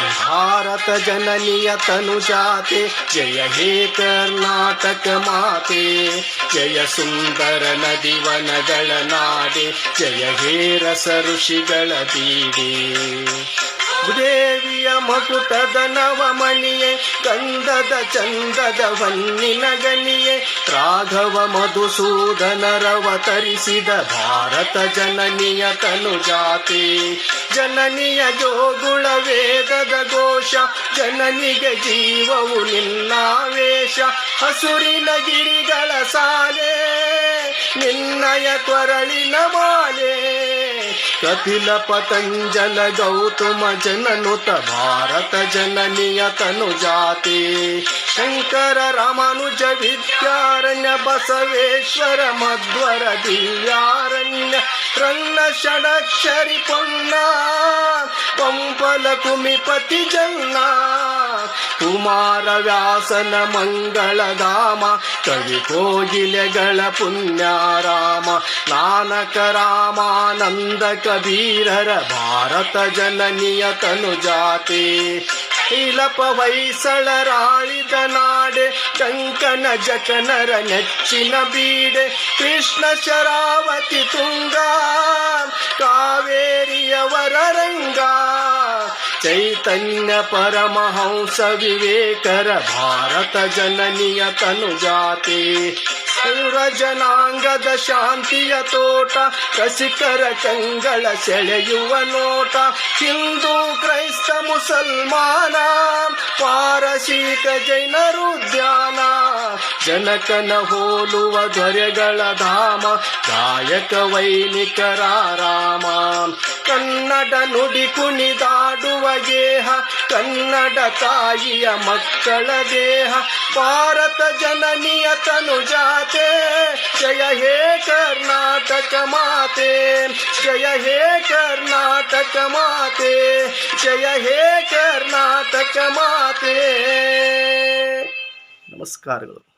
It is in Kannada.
ಭಾರತ ಜನನಿಯ ತನುಜಾತೆ. ಜಯ ಹೇ ಕರ್ನಾಟಕ ಮಾತೆ. ಜಯ ಸುಂದರ ನದಿವನಗಳ ನಾಡೆ ಜಯ ಹೇ ರಸ ಋಷಿಗಳ ಬೀಡೆ. ದೇವಿಯ ಮಕುಟದ ನವಮಣಿಯೇ ಗಂಧದ ಚಂದದ ವನ್ನಿನ ಗಣಿಯೇ. ರಾಘವ ಮಧುಸೂದನರವತರಿಸಿದ ಭಾರತ ಜನನಿಯ ತನು ಜಾತೆ ಜನನಿಯ ಜೋಗುಳ ವೇದದ ಘೋಷ ಜನನಿಗೆ ಜೀವವು ನಿನ್ನಾವೇಶ ಹಸುರಿನ ಗಿರಿಗಳ ಸಾಲೆ, ನಿನ್ನಯ ಕೊರಳಿನ ಮಾಲೆ. ಕಪಿಲ ಪತಂಜಲ ಗೌತಮ ಜನನುತ ಭಾರತ ಜನನಿಯ ತನು ಜಾತಿ ಶಂಕರ ರಾಮಾನುಜ ವಿದ್ಯಾರಣ್ಯ ಬಸವೇಶ್ವರ ಮಧ್ವರ ದಿವ್ಯಾರಣ್ಯ ರನ್ನ ಷಡಕ್ಷರಿ ಪೊನ್ನ, ಪಂಪಲ ಕುಮಿಪತಿ ಜನ್ನ, ಕುಮಾರ ವ್ಯಾಸನ ಮಂಗಳಧಾಮ ಕವಿ ಕೋಗಿಲೆಗಳ ಪುಣ್ಯಾರಾಮ, ನಾನಕ ರಾಮಾನಂದ ಕಬೀರರ ಭಾರತ ಜನನಿಯ ತನು ಜಾತೆ ಇಲಪ ಹೊಯ್ಸಳರಾಳಿದ ನಾಡೆ ಕಂಕನ ಜಕನರ ನೆಚ್ಚಿನ ಬೀಡೆ ಕೃಷ್ಣ ಶರಾವತಿ ತುಂಗ ಕಾವೇರಿಯವರ ರಂಗ ಚೈತನ್ಯ ಪರಮಹಂಸ ವಿವೇಕರ ಭಾರತ ಜನನಿಯ ತನು ಜಾತೆ ಜನಾಂಗದ ಶಾಂತಿಯ ತೋಟ ಕಸಿಕರ ಕಂಗಳ ಸೆಳೆಯುವ ನೋಟ. ಹಿಂದೂ ಕ್ರೈಸ್ತ ಮುಸಲ್ಮಾನ ಪಾರಸೀಕ ಜೈನರು ಧ್ಯಾನ. ಜನಕನ ಹೋಲುವ ದೊರೆಗಳ ಧಾಮ ಗಾಯಕ ವೈನಿಕರ ರಾಮ ಕನ್ನಡ ನುಡಿ ಕುಣಿದಾಡುವ ಗೇಹ, ಕನ್ನಡ ತಾಯಿಯ ಮಕ್ಕಳ ದೇಹ, ಭಾರತ ಜನನಿಯ ತನು ಜಾತೆ, ಜಯ ಹೇ ಕರ್ನಾಟಕ ಮಾತೆ, ಜಯ ಹೇ ಕರ್ನಾಟಕ ಮಾತೆ, ಜಯ ಹೇ ಕರ್ನಾಟಕ ಮಾತೆ. ನಮಸ್ಕಾರಗಳು.